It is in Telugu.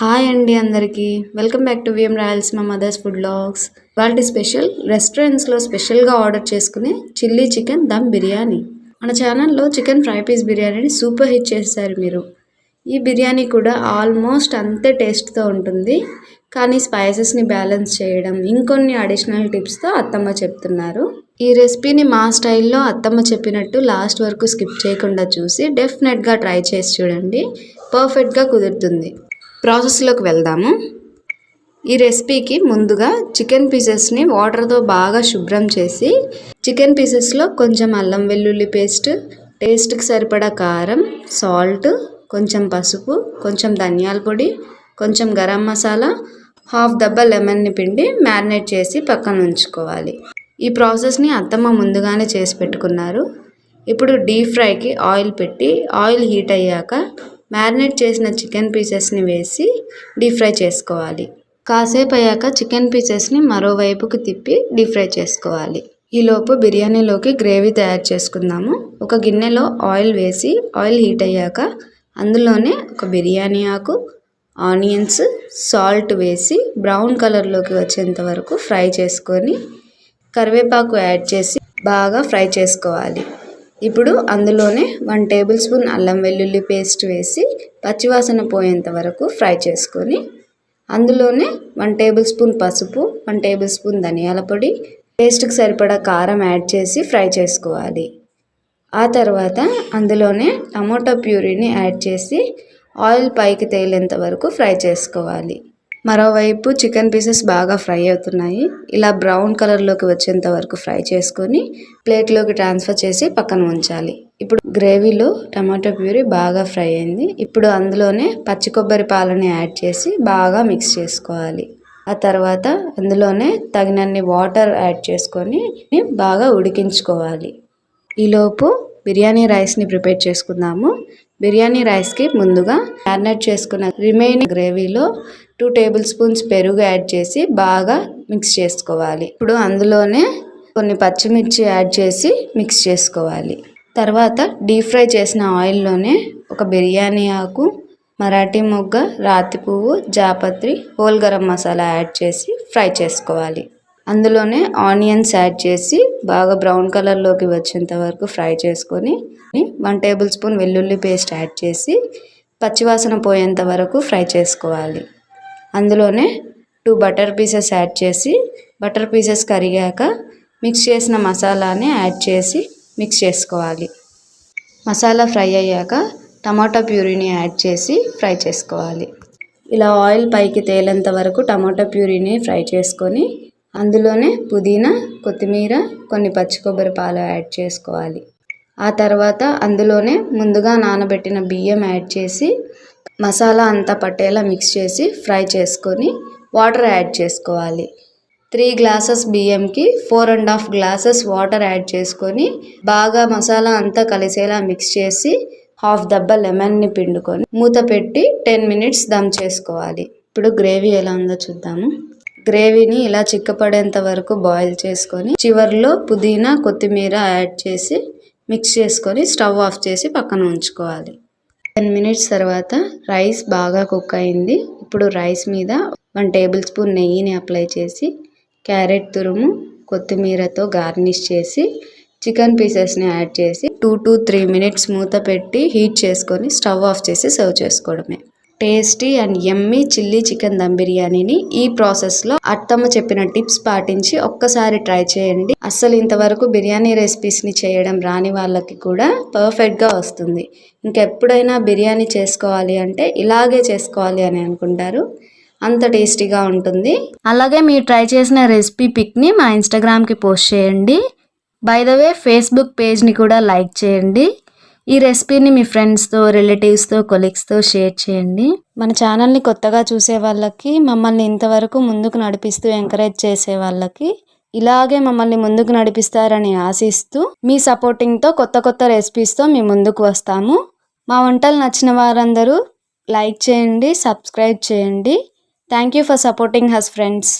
హాయ్ అండి అందరికీ. Welcome back to VM Rayalaseema mothers food logs. వాళ్ళ స్పెషల్ రెస్టారెంట్స్లో స్పెషల్గా ఆర్డర్ చేసుకునే చిల్లీ చికెన్ దమ్ బిర్యానీ. మన ఛానల్లో చికెన్ ఫ్రై పీస్ బిర్యానీని సూపర్ హిట్ చేశారు మీరు. ఈ బిర్యానీ కూడా ఆల్మోస్ట్ అంతే టేస్ట్తో ఉంటుంది కానీ స్పైసెస్ని బ్యాలెన్స్ చేయడం ఇంకొన్ని అడిషనల్ టిప్స్తో అత్తమ్మ చెప్తున్నారు. ఈ రెసిపీని మా స్టైల్లో అత్తమ్మ చెప్పినట్టు లాస్ట్ వరకు స్కిప్ చేయకుండా చూసి డెఫినెట్గా ట్రై చేసి చూడండి. పర్ఫెక్ట్గా కుదురుతుంది. ప్రాసెస్లోకి వెళ్దాము. ఈ రెసిపీకి ముందుగా చికెన్ పీసెస్ని వాటర్తో బాగా శుభ్రం చేసి చికెన్ పీసెస్లో కొంచెం అల్లం వెల్లుల్లి పేస్ట్ టేస్ట్కి సరిపడా కారం సాల్ట్ కొంచెం పసుపు కొంచెం ధనియాల పొడి కొంచెం గరం మసాలా హాఫ్ దబ్బా లెమన్ని పిండి మ్యారినేట్ చేసి పక్కన ఉంచుకోవాలి. ఈ ప్రాసెస్ని అత్తమ్మ ముందుగానే చేసి పెట్టుకున్నారు. ఇప్పుడు డీప్ ఫ్రైకి ఆయిల్ పెట్టి ఆయిల్ హీట్ అయ్యాక మ్యారినేట్ చేసిన చికెన్ పీసెస్ని వేసి డీప్ ఫ్రై చేసుకోవాలి. కాసేపు అయ్యాక చికెన్ పీసెస్ని మరోవైపుకి తిప్పి డీప్ ఫ్రై చేసుకోవాలి. ఈలోపు బిర్యానీలోకి గ్రేవీ తయారు చేసుకుందాము. ఒక గిన్నెలో ఆయిల్ వేసి ఆయిల్ హీట్ అయ్యాక అందులోనే ఒక బిర్యానీ ఆకు ఆనియన్స్ సాల్ట్ వేసి బ్రౌన్ కలర్లోకి వచ్చేంత వరకు ఫ్రై చేసుకొని కరివేపాకు యాడ్ చేసి బాగా ఫ్రై చేసుకోవాలి. ఇప్పుడు అందులోనే వన్ టేబుల్ స్పూన్ అల్లం వెల్లుల్లి పేస్ట్ వేసి పచ్చివాసన పోయేంత వరకు ఫ్రై చేసుకొని అందులోనే వన్ టేబుల్ స్పూన్ పసుపు వన్ టేబుల్ స్పూన్ ధనియాల పొడి టేస్ట్కి సరిపడా కారం యాడ్ చేసి ఫ్రై చేసుకోవాలి. ఆ తర్వాత అందులోనే టమోటా ప్యూరీని యాడ్ చేసి ఆయిల్ పైకి తేలేంత వరకు ఫ్రై చేసుకోవాలి. మరోవైపు చికెన్ పీసెస్ బాగా ఫ్రై అవుతున్నాయి. ఇలా బ్రౌన్ కలర్లోకి వచ్చేంత వరకు ఫ్రై చేసుకొని ప్లేట్లోకి ట్రాన్స్ఫర్ చేసి పక్కన ఉంచాలి. ఇప్పుడు గ్రేవీలో టమాటో ప్యూరీ బాగా ఫ్రై అయింది. ఇప్పుడు అందులోనే పచ్చి కొబ్బరి పాలని యాడ్ చేసి బాగా మిక్స్ చేసుకోవాలి. ఆ తర్వాత అందులోనే తగినన్ని వాటర్ యాడ్ చేసుకొని బాగా ఉడికించుకోవాలి. ఈలోపు బిర్యానీ రైస్ని ప్రిపేర్ చేసుకుందాము. బిర్యానీ రైస్కి ముందుగా మ్యారినేట్ చేసుకున్న రిమైనింగ్ గ్రేవీలో టూ టేబుల్ స్పూన్స్ పెరుగు యాడ్ చేసి బాగా మిక్స్ చేసుకోవాలి. ఇప్పుడు అందులోనే కొన్ని పచ్చిమిర్చి యాడ్ చేసి మిక్స్ చేసుకోవాలి. తర్వాత డీప్ ఫ్రై చేసిన ఆయిల్లోనే ఒక బిర్యానీ ఆకు మరాఠీ మొగ్గ రాతి పువ్వు జాపత్రి హోల్ గరం మసాలా యాడ్ చేసి ఫ్రై చేసుకోవాలి. అందులోనే ఆనియన్స్ యాడ్ చేసి బాగా బ్రౌన్ కలర్లోకి వచ్చేంత వరకు ఫ్రై చేసుకొని వన్ టేబుల్ స్పూన్ వెల్లుల్లి పేస్ట్ యాడ్ చేసి పచ్చివాసన పోయేంత వరకు ఫ్రై చేసుకోవాలి. అందులోనే టూ బటర్ పీసెస్ యాడ్ చేసి బటర్ పీసెస్ కరిగాక మిక్స్ చేసిన మసాలాని యాడ్ చేసి మిక్స్ చేసుకోవాలి. మసాలా ఫ్రై అయ్యాక టమాటా ప్యూరీని యాడ్ చేసి ఫ్రై చేసుకోవాలి. ఇలా ఆయిల్ పైకి తేలేంత వరకు టమాటా ప్యూరీని ఫ్రై చేసుకొని అందులోనే పుదీనా కొత్తిమీర కొన్ని పచ్చి కొబ్బరి పాలు యాడ్ చేసుకోవాలి. ఆ తర్వాత అందులోనే ముందుగా నానబెట్టిన బియ్యం యాడ్ చేసి మసాలా అంతా పట్టేలా మిక్స్ చేసి ఫ్రై చేసుకొని వాటర్ యాడ్ చేసుకోవాలి. Three glasses బియ్యంకి four and half glasses water add చేసుకొని బాగా మసాలా అంతా కలిసేలా మిక్స్ చేసి హాఫ్ దబ్బ లెమన్ని పిండుకొని మూత పెట్టి టెన్ మినిట్స్ దమ్ చేసుకోవాలి. ఇప్పుడు గ్రేవీ ఎలా ఉందో చూద్దాము. గ్రేవీని ఇలా చిక్కపడేంత వరకు బాయిల్ చేసుకొని చివరిలో పుదీనా కొత్తిమీర యాడ్ చేసి మిక్స్ చేసుకొని స్టవ్ ఆఫ్ చేసి పక్కన ఉంచుకోవాలి. టెన్ మినిట్స్ తర్వాత రైస్ బాగా కుక్ అయింది. ఇప్పుడు రైస్ మీద వన్ టేబుల్ స్పూన్ నెయ్యిని అప్లై చేసి క్యారెట్ తురుము కొత్తిమీరతో గార్నిష్ చేసి చికెన్ పీసెస్ని యాడ్ చేసి టూ టు త్రీ మినిట్స్ మూత పెట్టి హీట్ చేసుకొని స్టవ్ ఆఫ్ చేసి సర్వ్ చేసుకోవడమే. Tasty and yummy chilli chicken dum బిర్యానీని ఈ ప్రాసెస్లో అత్తమ్మ చెప్పిన టిప్స్ పాటించి ఒక్కసారి ట్రై చేయండి. అస్సలు ఇంతవరకు బిర్యానీ రెసిపీస్ని చేయడం రాని వాళ్ళకి కూడా పర్ఫెక్ట్గా వస్తుంది. ఇంకెప్పుడైనా బిర్యానీ చేసుకోవాలి అంటే ఇలాగే చేసుకోవాలి అని అనుకుంటారు. అంత టేస్టీగా ఉంటుంది. అలాగే మీరు ట్రై చేసిన రెసిపీ పిక్ని మా ఇన్స్టాగ్రామ్కి పోస్ట్ చేయండి. బై ద వే ఫేస్బుక్ పేజ్ని కూడా లైక్ చేయండి. ఈ రెసిపీని మీ ఫ్రెండ్స్తో రిలేటివ్స్తో కొలీగ్స్తో షేర్ చేయండి. మన ఛానల్ని కొత్తగా చూసే వాళ్ళకి మమ్మల్ని ఇంతవరకు ముందుకు నడిపిస్తూ ఎంకరేజ్ చేసే వాళ్ళకి ఇలాగే మమ్మల్ని ముందుకు నడిపిస్తారని ఆశిస్తూ మీ సపోర్టింగ్తో కొత్త కొత్త రెసిపీస్తో మీ ముందుకు వస్తాము. మా వంటలు నచ్చిన వారందరూ లైక్ చేయండి సబ్స్క్రైబ్ చేయండి. Thank you for supporting us friends.